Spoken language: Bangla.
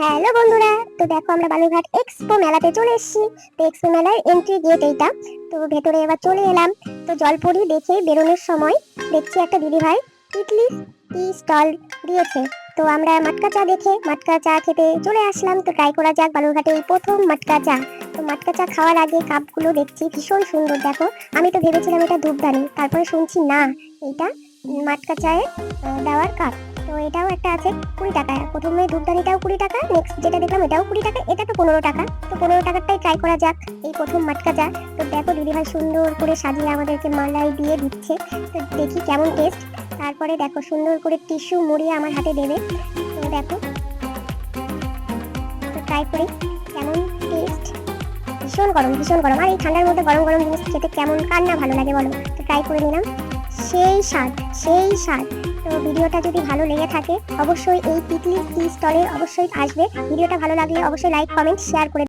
হ্যালো বন্ধুরা, তো দেখো আমরা বালুরঘাট এক্সপো মেলাতে চলে এসেছি। তো এক্সপো মেলার এন্ট্রি গেট এইটা। তো ভেতরে এবার চলে এলাম। তো জলপুরি দেখে বেরোনোর সময় দেখছি একটা দিদিভাই ইডলি টি স্টল দিয়েছে। তো আমরা মাটকা চা দেখে মাটকা চা খেতে চলে আসলাম। তো ট্রাই করা যাক বালুরঘাটে এই প্রথম মাটকা চা। তো মাটকা চা খাওয়ার আগে কাপগুলো দেখছি, ভীষণ সুন্দর। দেখো, আমি তো ভেবেছিলাম এটা ধূপদানি তারপরে শুনছি না, এইটা মাটকা চায়ের দেওয়ার কাপ। তো এটাও একটা আছে কুড়ি টাকা। প্রথমে ধূপদানিটাও কুড়ি টাকা নেক্সট যেটা দেখলাম এটাও কুড়ি টাকা, এটা তো পনেরো টাকা। তো পনেরো টাকারটাই ট্রাই করা যাক, এই প্রথম মাটকা চা তো দেখো দিদিভাই সুন্দর করে সাজিয়ে আমাদেরকে মালাই দিয়ে দিচ্ছে। তো দেখি কেমন টেস্ট তারপরে দেখো সুন্দর করে টিস্যু মুড়িয়ে আমার হাতে দেবে। তো দেখো, তো ট্রাই করি কেমন টেস্ট ভীষণ গরম ভীষণ গরম। আর এই ঠান্ডার মধ্যে গরম গরম জিনিস খেতে কেমন, কার না ভালো লাগে বলো? তো ট্রাই করে নিলাম। সেই স্বাদ সেই স্বাদ। তো ভিডিওটা যদি ভালো লেগে থাকে, অবশ্যই এই পিকনিক টি স্টলে অবশ্যই আসবে। ভিডিওটা ভালো লাগলে অবশ্যই লাইক কমেন্ট শেয়ার করে